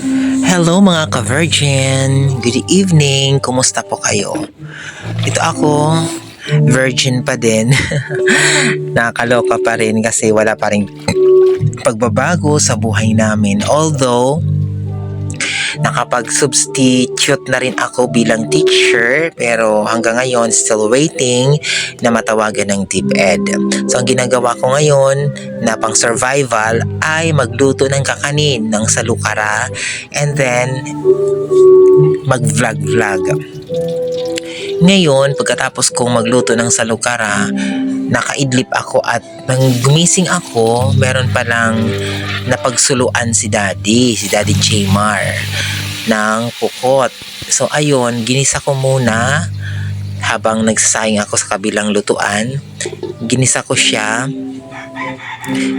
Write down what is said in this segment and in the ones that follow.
Hello mga ka-virgin! Good evening! Kumusta po kayo? Ito ako, virgin pa din. Nakakaloka pa rin kasi wala pa rin pagbabago sa buhay namin. Although, nakapag-substitute na rin ako bilang teacher pero hanggang ngayon still waiting na matawagan ng DepEd. So ang ginagawa ko ngayon na pang survival ay magluto ng kakanin ng salukara and then mag-vlog-vlog. Ngayon, pagkatapos kong magluto ng salukara, nakaidlip ako at nang gumising ako, meron palang napagsuluan si Daddy, si Daddy Jmar ng pukot. So ayun, ginisa ko muna habang nagsasayang ako sa kabilang lutuan. Ginisa ko siya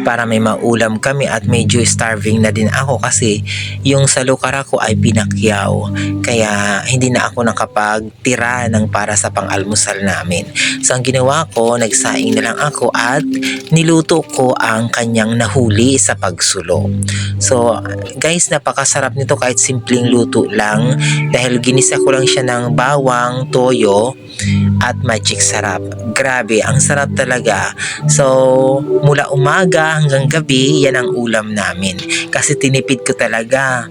para may maulam kami at medyo starving na din ako kasi yung salukara ko ay pinakyaw kaya hindi na ako nakapagtira ng para sa pang-almusal namin. So ang ginawa ko, nagsaing na lang ako at niluto ko ang kanyang nahuli sa pagsulo. So guys, napakasarap nito kahit simpleng luto lang dahil ginisa ko lang siya ng bawang, toyo at magic sarap. Grabe, ang sarap talaga. So, mula umaga hanggang gabi, yan ang ulam namin. Kasi tinipid ko talaga.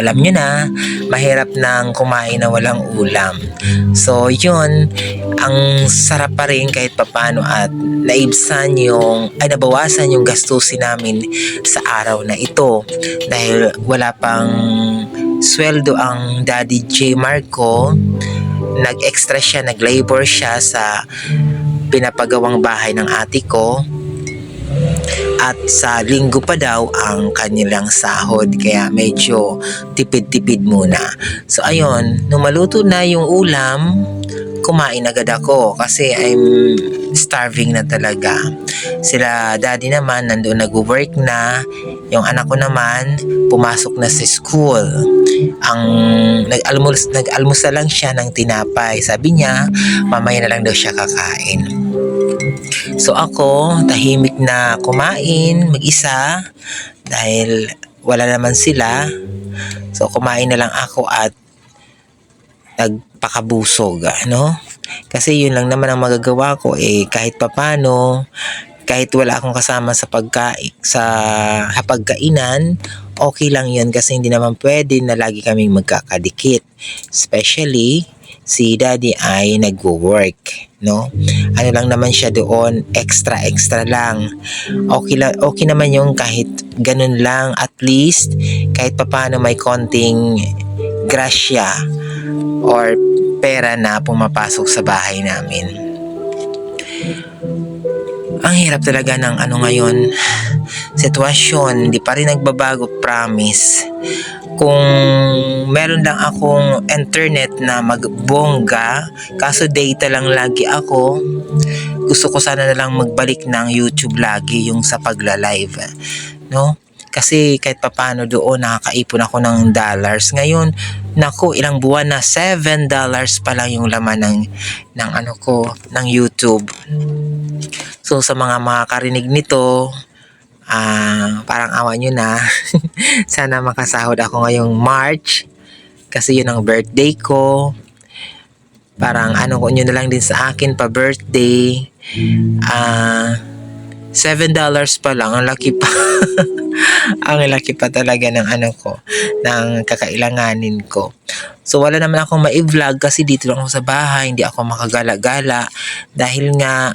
Alam nyo na, mahirap nang kumain na walang ulam. So, yun, ang sarap pa rin kahit papano at naibsan yung, ay nabawasan yung gastusin namin sa araw na ito. Dahil wala pang sweldo ang Daddy J. Marco, nag-extra siya, nag-labor siya sa pinapagawang bahay ng ate ko at sa linggo pa daw ang kanilang sahod kaya medyo tipid-tipid muna. So ayun, nung maluto na yung ulam, kumain agad ako kasi I'm starving na talaga. Sila daddy naman nandoon nag-work na, yung anak ko naman pumasok na sa school. Ang nag-almus nag-almusal lang siya ng tinapay. Sabi niya, mamaya na lang daw siya kakain. So ako, tahimik na kumain, mag-isa, dahil wala naman sila. So kumain na lang ako at nagpakabusog, ano? Kasi yun lang naman ang magagawa ko eh kahit papano, kahit wala akong kasama sa pagkain sa hapagkainan, okay lang yun kasi hindi naman pwede na lagi kaming magkakadikit. Especially si daddy ay nagwo-work, no? Ano lang naman siya doon, extra extra lang. Okay lang okay naman yung kahit ganun lang at least kahit papaano may konting grasya or pera na pumapasok sa bahay namin. Ang hirap talaga ng ano ngayon, sitwasyon, hindi pa rin nagbabago, promise. Kung meron lang akong internet na magbongga, kaso data lang lagi ako, gusto ko sana na lang magbalik ng YouTube lagi yung sa pagla-live. No? Kasi kahit papano doon nakakaipon ako ng dollars. Ngayon, naku, ilang buwan na 7 dollars pa lang yung laman ng, ng ano ko, ng YouTube. So sa mga makakarinig nito, ah parang awa nyo na. Sana makasahod ako ngayong March. Kasi yun ang birthday ko. Parang ano ko nyo na lang din sa akin pa birthday. Ah... $7 pa lang, ang laki pa. ang laki pa talaga ng ano ko, ng kakailanganin ko. So wala naman akong ma-vlog kasi dito lang ako sa bahay, hindi ako makagala-gala dahil nga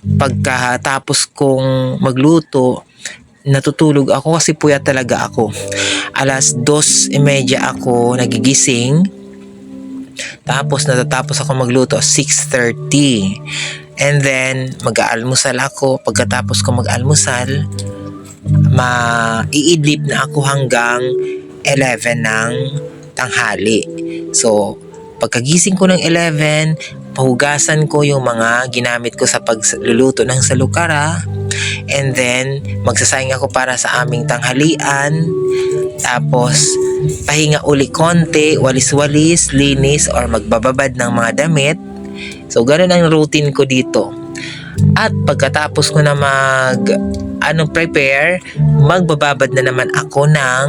pagkatapos kong magluto, natutulog ako kasi puyat talaga ako. Alas 2.30 ako nagigising. Tapos natatapos ako magluto 6.30. And then mag-aalmusal ako. Pagkatapos ko mag-almusal, maiidlip na ako hanggang 11 ng tanghali. So, pagkagising ko ng 11, pahugasan ko yung mga ginamit ko sa pagluluto ng salukara. And then, magsasayang ako para sa aming tanghalian. Tapos, pahinga uli konti, walis-walis, linis, or magbababad ng mga damit. So, ganun ang routine ko dito. At pagkatapos ko na mag anong prepare, magbababad na naman ako ng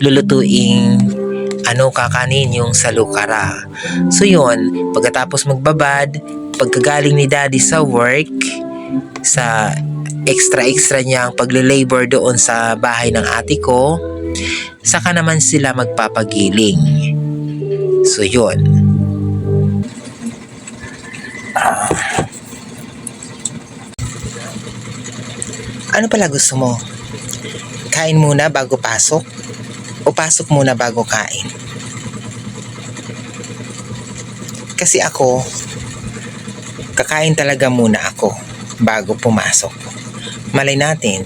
lulutuing ano kakanin yung salukara. So yun, pagkatapos magbabad, pagkagaling ni daddy sa work, sa extra-extra niyang pagle-labor doon sa bahay ng ate ko, saka naman sila magpapagiling. So yun. Ano pala gusto mo? Kain muna bago pasok? O pasok muna bago kain? Kasi ako, kakain talaga muna ako bago pumasok. Malay natin,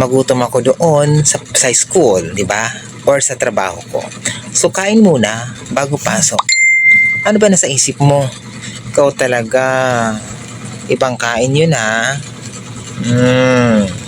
magutom ako doon sa, sa school, di ba? Or sa trabaho ko. So, kain muna bago pasok. Ano ba nasa isip mo? Ikaw talaga, ibang kain yun ha. Mm.